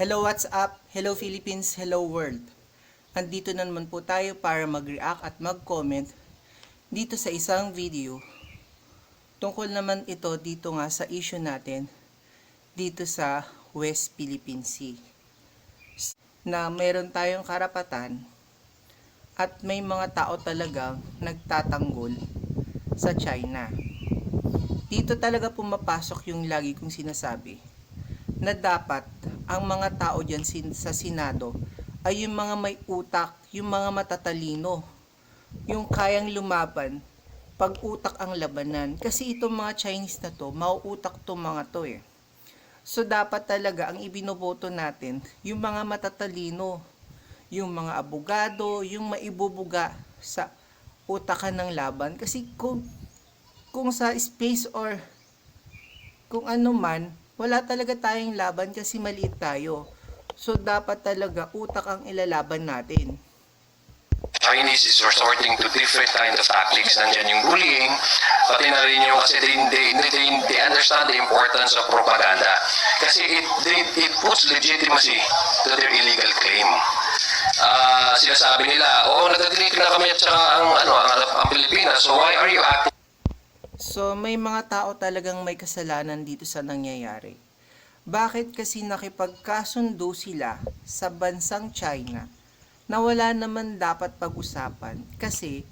Hello, what's up? Hello Philippines, hello world. Andito na naman po tayo para mag-react at mag-comment dito sa isang video. Tungkol naman ito dito nga sa issue natin dito sa West Philippine Sea. Na meron tayong karapatan at may mga tao talagang nagtatanggol sa China. Dito talaga pumapasok yung lagi kong sinasabi na dapat ang mga tao dyan sa Senado ay yung mga may utak, yung mga matatalino, yung kayang lumaban pag utak ang labanan. Kasi itong mga Chinese na to, mauutak to mga to eh. So dapat talaga ang ibinoboto natin, yung mga matatalino, yung mga abogado, yung maibubuga sa utakan ng laban. Kasi kung, kung sa space or kung ano man, wala talaga tayong laban kasi maliit tayo. So dapat talaga utak ang ilalaban natin. Chinese is resorting to different kind of tactics. Nandiyan yung bullying, pati na rin yung kasi they, they, they, they understand the importance of propaganda. Kasi it, they, it puts legitimacy to their illegal claim. Ah, sinasabi nila, oo, nag-delete na kami at saka ang, ano, ang, ang Pilipinas, so why are you acting So may mga tao talagang may kasalanan dito sa nangyayari. Bakit kasi nakipagkasundo sila sa bansang China na wala naman dapat pag-usapan kasi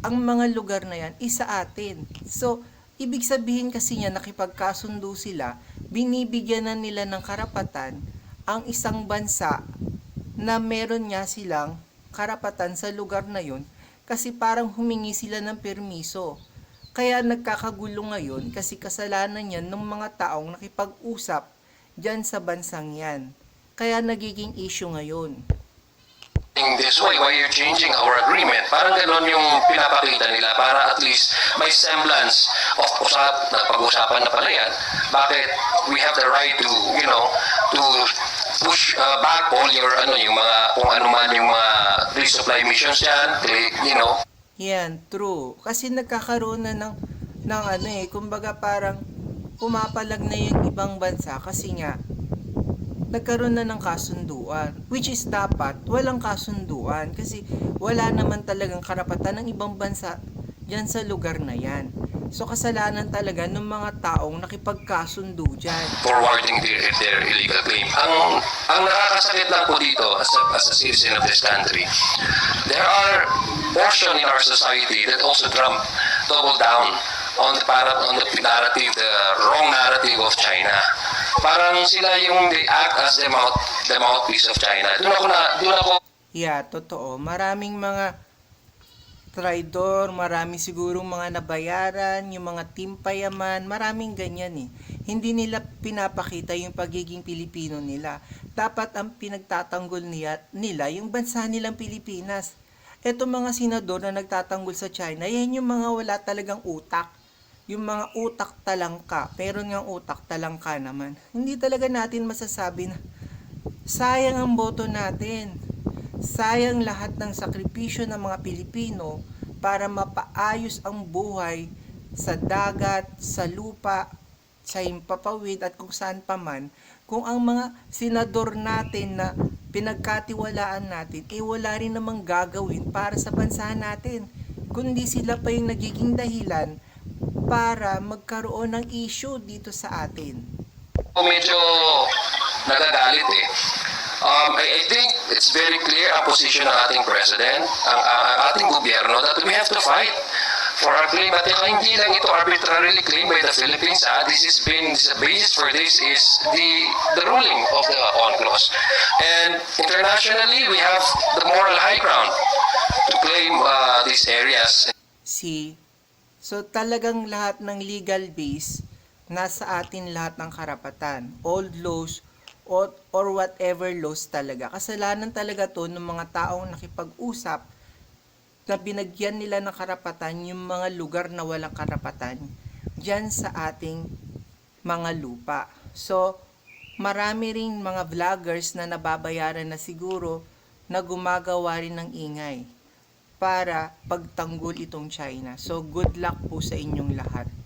ang mga lugar na yan isa atin. So, ibig sabihin kasi niya nakipagkasundo sila, binibigyan na nila ng karapatan ang isang bansa na meron niya silang karapatan sa lugar na yun kasi parang humingi sila ng permiso. Kaya nagkakagulo ngayon kasi kasalanan yan ng mga taong nakipag-usap dyan sa bansang yan. Kaya nagiging issue ngayon. this way? Why are you changing our agreement? Parang ganon yung pinapakita nila para at least may semblance of usap, nagpag-usapan na pala yan. Bakit we have the right to, you know, to push uh, back all your, ano, yung mga, kung ano man yung mga resupply missions yan, click, you know, Yan, true. Kasi nagkakaroon na ng, ng ano eh, kumbaga parang pumapalag na yung ibang bansa kasi nga nagkaroon na ng kasunduan. Which is dapat walang kasunduan kasi wala naman talagang karapatan ng ibang bansa dyan sa lugar na yan. So kasalanan talaga ng mga taong nakipagkasundo dyan. forwarding their, their illegal claim. Ang ang nakakasakit lang po dito as a, as a citizen of this country, there are portion in our society that also drum double down on the para on the narrative, the wrong narrative of China. Parang sila yung they act as the mouth the mouthpiece of China. Doon ako na doon ako Yeah, totoo. Maraming mga traidor, marami sigurong mga nabayaran, yung mga timpayaman, maraming ganyan eh. Hindi nila pinapakita yung pagiging Pilipino nila. Dapat ang pinagtatanggol niya, nila yung bansa nilang Pilipinas. Eto mga senador na nagtatanggol sa China, yan yung mga wala talagang utak. Yung mga utak talangka, pero ng utak talangka naman. Hindi talaga natin masasabi na sayang ang boto natin. Sayang lahat ng sakripisyo ng mga Pilipino para mapaayos ang buhay sa dagat, sa lupa, sa himpapawid at kung saan pa man, kung ang mga senador natin na pinagkatiwalaan natin, eh wala rin namang gagawin para sa bansa natin. Kundi sila pa yung nagiging dahilan para magkaroon ng issue dito sa atin. medyo nagagalit eh. I, I think it's very clear ang position ng ating president, ang, ang, ating gobyerno that we have to fight for our claim. At uh, hindi lang ito arbitrarily claimed by the Philippines. Ah. This has been, the basis for this is the, the ruling of the UNCLOS. And internationally, we have the moral high ground to claim uh, these areas. See? So talagang lahat ng legal base nasa atin lahat ng karapatan. Old laws or, or whatever laws talaga. Kasalanan talaga to ng mga taong nakipag-usap na binagyan nila ng karapatan yung mga lugar na walang karapatan dyan sa ating mga lupa. So, marami rin mga vloggers na nababayaran na siguro na gumagawa rin ng ingay para pagtanggol itong China. So, good luck po sa inyong lahat.